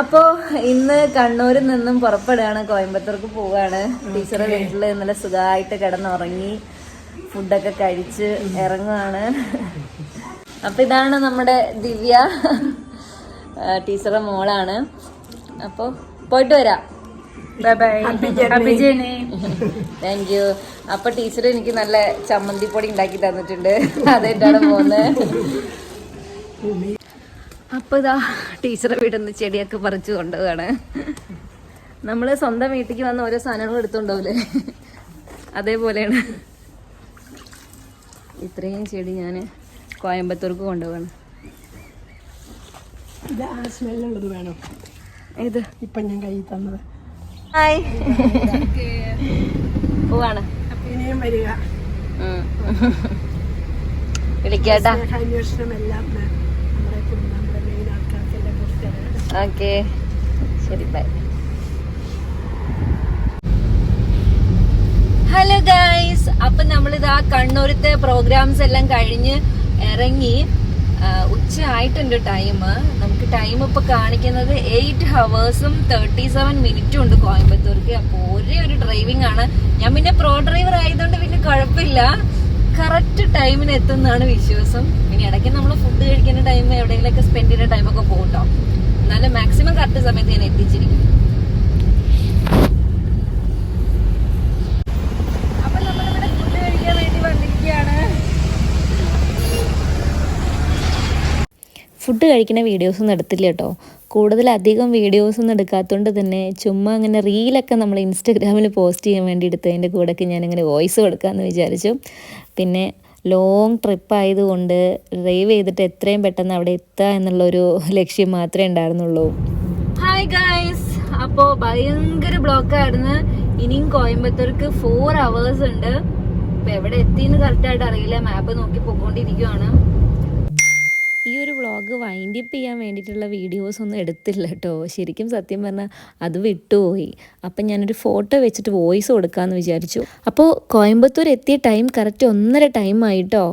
അപ്പോ ഇന്ന് കണ്ണൂരിൽ നിന്നും പുറപ്പെടുകയാണ്. കോയമ്പത്തൂർക്ക് പോവാണ് ടീച്ചറെ വീട്ടിൽ ഇന്നലെ സുഖമായിട്ട് കിടന്നുറങ്ങി ഫുഡൊക്കെ കഴിച്ച് ഇറങ്ങുവാണ്. അപ്പൊ ഇതാണ് നമ്മുടെ ദിവ്യ ടീച്ചറെ മോളാണ്. അപ്പൊ പോയിട്ട് വരാം. താങ്ക് യു അപ്പൊ ടീച്ചർ എനിക്ക് നല്ല ചമ്മന്തിപ്പൊടി ഉണ്ടാക്കി തന്നിട്ടുണ്ട്. അതായിട്ടാണ് പോകുന്നത്? അപ്പൊ ഇതാ ടീച്ചറെ വീട്ടിൽ നിന്ന് ചെടിയൊക്കെ പറിച്ചു കൊണ്ടുപോവാണ്. നമ്മൾ സ്വന്തം വീട്ടിലേക്ക് വന്ന് ഓരോ സാധനങ്ങൾ എടുത്തോണ്ടാവൂലേ? അതേപോലെയാണ്. ഇത്രയും ചെടി ഞാൻ കോയമ്പത്തൂർക്ക് കൊണ്ടുപോവാണ്. ഇത് ആ സ്മെല്ലുള്ളത് വേണം. ഇത് ഇപ്പൊ ഞാൻ കൈ തന്നത്. ഹായ്. പോവാണ്. അപ്പൊ ഇനിയും വരിക. വിളിക്കാട്ടാ. എല്ലാം ഓക്കെ ശരി ബൈ ഹലോ ഗൈസ് അപ്പൊ നമ്മളിതാ കണ്ണൂരത്തെ പ്രോഗ്രാംസ് എല്ലാം കഴിഞ്ഞ് ഇറങ്ങി. ആ, ഉച്ച ആയിട്ടുണ്ട് ടൈം നമുക്ക് ടൈം ഇപ്പൊ കാണിക്കുന്നത് എയ്റ്റ് ഹവേഴ്സും തേർട്ടി സെവൻ മിനിറ്റും ഉണ്ട് കോയമ്പത്തൂർക്ക്. അപ്പൊ ഒരേ ഒരു ഡ്രൈവിംഗ് ആണ്. ഞാൻ പിന്നെ പ്രോ ഡ്രൈവർ ആയതുകൊണ്ട് പിന്നെ കുഴപ്പമില്ല. കറക്റ്റ് ടൈമിന് എത്തുന്നതാണ് വിശ്വാസം. പിന്നെ ഇടയ്ക്ക് നമ്മൾ ഫുഡ് കഴിക്കുന്ന ടൈം എവിടെയെങ്കിലൊക്കെ സ്പെൻഡ് ചെയ്യുന്ന ടൈമൊക്കെ പോകും എന്നാലും മാക്സിമം കറക്റ്റ് സമയത്ത് ഞാൻ എത്തിച്ചിരിക്കും. ഫുഡ് കഴിക്കാൻ വേണ്ടി വന്നിരിക്കുകയാണ്. ഫുഡ് കഴിക്കുന്ന വീഡിയോസ് ഒന്നും എടുത്തില്ല കേട്ടോ. കൂടുതലധികം വീഡിയോസൊന്നും എടുക്കാത്തതുകൊണ്ട് തന്നെ ചുമ്മാ അങ്ങനെ റീലൊക്കെ നമ്മൾ ഇൻസ്റ്റഗ്രാമിൽ പോസ്റ്റ് ചെയ്യാൻ വേണ്ടി എടുത്തതിന്റെ കൂടെയൊക്കെ ഞാനിങ്ങനെ വോയിസ് കൊടുക്കാമെന്ന് വിചാരിച്ചു. പിന്നെ ലോങ് ട്രിപ്പ് ആയതുകൊണ്ട് ഡ്രൈവ് ചെയ്തിട്ട് എത്രയും പെട്ടെന്ന് അവിടെ എത്തുക എന്നുള്ളൊരു ലക്ഷ്യം മാത്രമേ ഉണ്ടായിരുന്നുള്ളൂ. ഹായ് ഗൈസ് അപ്പോ ഭയങ്കര ബ്ലോക്ക് ആയിരുന്നു. ഇനിയും കോയമ്പത്തൂർക്ക് ഫോർ അവേഴ്സ് ഉണ്ട്. ഇപ്പൊ എവിടെ എത്തിന്ന് കറക്റ്റ് ആയിട്ട് അറിയില്ല. മാപ്പ് നോക്കി പോയിക്കൊണ്ടിരിക്കുവാണ്. ഈ ഒരു വ്ളോഗ് വൈൻഡ് അപ്പ് ചെയ്യാൻ വേണ്ടിയിട്ടുള്ള വീഡിയോസ് ഒന്നും എടുത്തില്ല കേട്ടോ ശരിക്കും സത്യം പറഞ്ഞാൽ അത് വിട്ടുപോയി. അപ്പം ഞാനൊരു ഫോട്ടോ വെച്ചിട്ട് വോയിസ് കൊടുക്കാമെന്ന് വിചാരിച്ചു. അപ്പോൾ കോയമ്പത്തൂർ എത്തിയ ടൈം കറക്റ്റ് ഒന്നര ടൈം ആയിട്ടോ.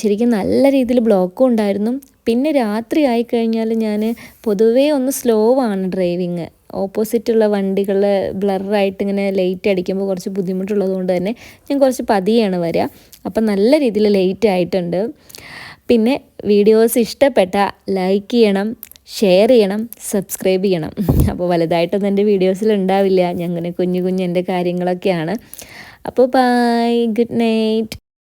ശരിക്കും നല്ല രീതിയിൽ ബ്ലോക്കും ഉണ്ടായിരുന്നു. പിന്നെ രാത്രി ആയിക്കഴിഞ്ഞാൽ ഞാൻ പൊതുവേ ഒന്ന് സ്ലോ ആണ് ഡ്രൈവിങ്. ഓപ്പോസിറ്റുള്ള വണ്ടികൾ ബ്ലറായിട്ട് ഇങ്ങനെ ലേറ്റ് അടിക്കുമ്പോൾ കുറച്ച് ബുദ്ധിമുട്ടുള്ളത് കൊണ്ട് തന്നെ ഞാൻ കുറച്ച് പതിയാണ് വരിക അപ്പം നല്ല രീതിയിൽ ലേറ്റ് ആയിട്ടുണ്ട്. പിന്നെ വീഡിയോസ് ഇഷ്ടപ്പെട്ട ലൈക്ക് ചെയ്യണം ഷെയർ ചെയ്യണം സബ്സ്ക്രൈബ് ചെയ്യണം. അപ്പോൾ വലുതായിട്ടൊന്നും എന്റെ വീഡിയോസിൽ ഉണ്ടാവില്ല. ഞങ്ങനെ കുഞ്ഞു കുഞ്ഞു എന്റെ കാര്യങ്ങളൊക്കെയാണ്. അപ്പോൾ ബൈ ഗുഡ് നൈറ്റ്